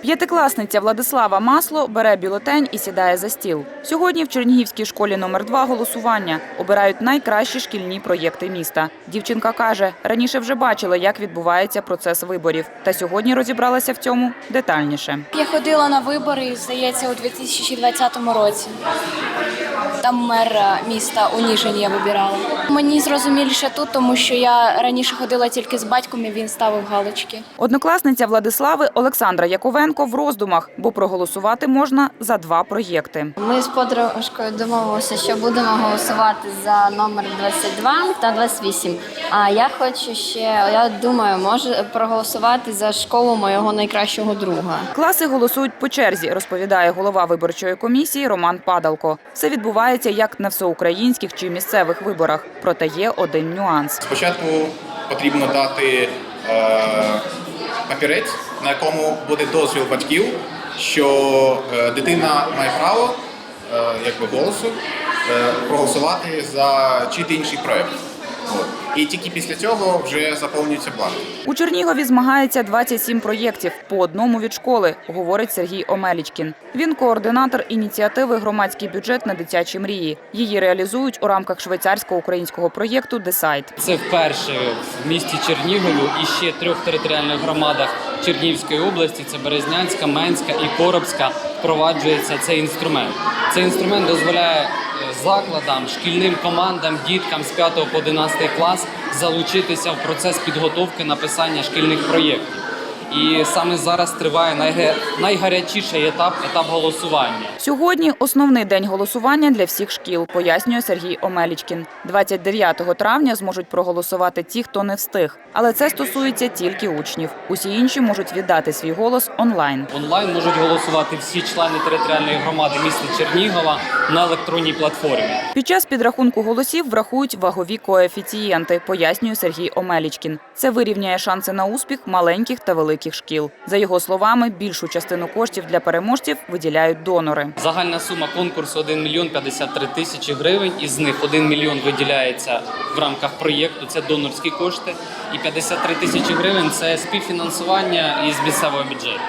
П'ятикласниця Владислава Масло бере бюлетень і сідає за стіл. Сьогодні в Чернігівській школі номер 2 голосування. Обирають найкращі шкільні проєкти міста. Дівчинка каже, раніше вже бачила, як відбувається процес виборів. Та сьогодні розібралася в цьому детальніше. Я ходила на вибори, здається, у 2020 році. Там мера міста у Ніжині я вибирала. Мені зрозуміліше тут, тому що я раніше ходила тільки з батьком, і він ставив галочки. Однокласниця Владислави Олександра Яковенко в роздумах, бо проголосувати можна за два проєкти. Ми з подружкою домовилися, що будемо голосувати за номер 22 та 28. А я хочу ще, я думаю, може проголосувати за школу моєго найкращого друга. Класи голосують по черзі, розповідає голова виборчої комісії Роман Падалко. Все відбувається як на всеукраїнських чи місцевих виборах. Проте є один нюанс. Спочатку потрібно дати е, папірець, на якому буде дозвіл батьків, що е, дитина має право е, якби голосу е, проголосувати за чи інший проект. І тільки після цього вже заповнюється бланк. У Чернігові змагається 27 проєктів по одному від школи, говорить Сергій Омелічкін. Він координатор ініціативи Громадський бюджет на дитячі мрії. Її реалізують у рамках швейцарсько-українського проєкту Десайт. Це вперше в місті Чернігові і ще трьох територіальних громадах Чернігівської області це Березнянська, Менська і Коробська впроваджується цей інструмент. Цей інструмент дозволяє закладам, шкільним командам, діткам з 5 по 11 клас залучитися в процес підготовки написання шкільних проєктів. І саме зараз триває найгарячіший етап етап голосування. Сьогодні основний день голосування для всіх шкіл, пояснює Сергій Омелічкін. 29 травня зможуть проголосувати ті, хто не встиг. Але це стосується тільки учнів. Усі інші можуть віддати свій голос онлайн. Онлайн можуть голосувати всі члени територіальної громади міста Чернігова на електронній платформі. Під час підрахунку голосів врахують вагові коефіцієнти, пояснює Сергій Омелічкін. Це вирівняє шанси на успіх маленьких та великих шкіл. За його словами, більшу частину коштів для переможців виділяють донори. Загальна сума конкурсу 1 мільйон 53 тисячі гривень. Із них 1 мільйон виділяється в рамках проєкту. Це донорські кошти, і 53 тисячі гривень це співфінансування із місцевого бюджету.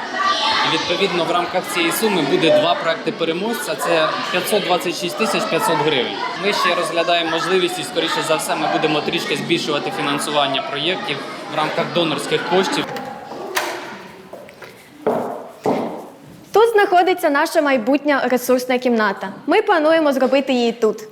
Відповідно в рамках цієї суми буде два проекти переможця. Це 526 тисяч 500 гривень. Ми ще розглядаємо можливість і скоріше за все ми будемо трішки збільшувати фінансування проєктів в рамках донорських коштів. Знаходиться наша майбутня ресурсна кімната. Ми плануємо зробити її тут.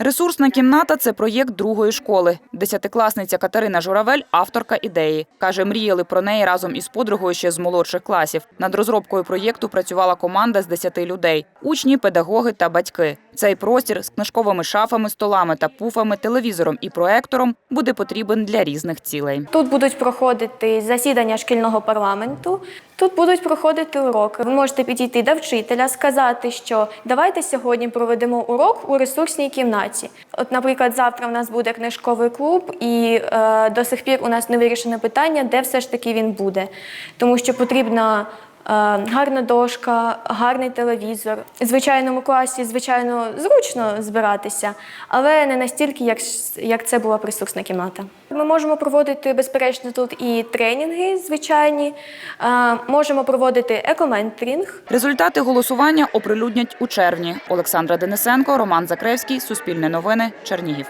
Ресурсна кімната це проєкт другої школи. Десятикласниця Катерина Журавель авторка ідеї. Каже, мріяли про неї разом із подругою ще з молодших класів. Над розробкою проєкту працювала команда з 10 людей: учні, педагоги та батьки. Цей простір з книжковими шафами, столами та пуфами, телевізором і проектором буде потрібен для різних цілей. Тут будуть проходити засідання шкільного парламенту. Тут будуть проходити уроки. Ви можете підійти до вчителя, сказати, що давайте сьогодні проведемо урок у ресурсній кімнаті. От, наприклад, завтра в нас буде книжковий клуб, і е, до сих пір у нас не вирішене питання, де все ж таки він буде, тому що потрібна. Е, Гарна дошка, гарний телевізор. В звичайному класі, звичайно, зручно збиратися, але не настільки, як, це була присутня кімната. Ми можемо проводити, безперечно, тут і тренінги звичайні, е, можемо проводити екоментрінг. Результати голосування оприлюднять у червні. Олександра Денисенко, Роман Закревський, Суспільне новини, Чернігів.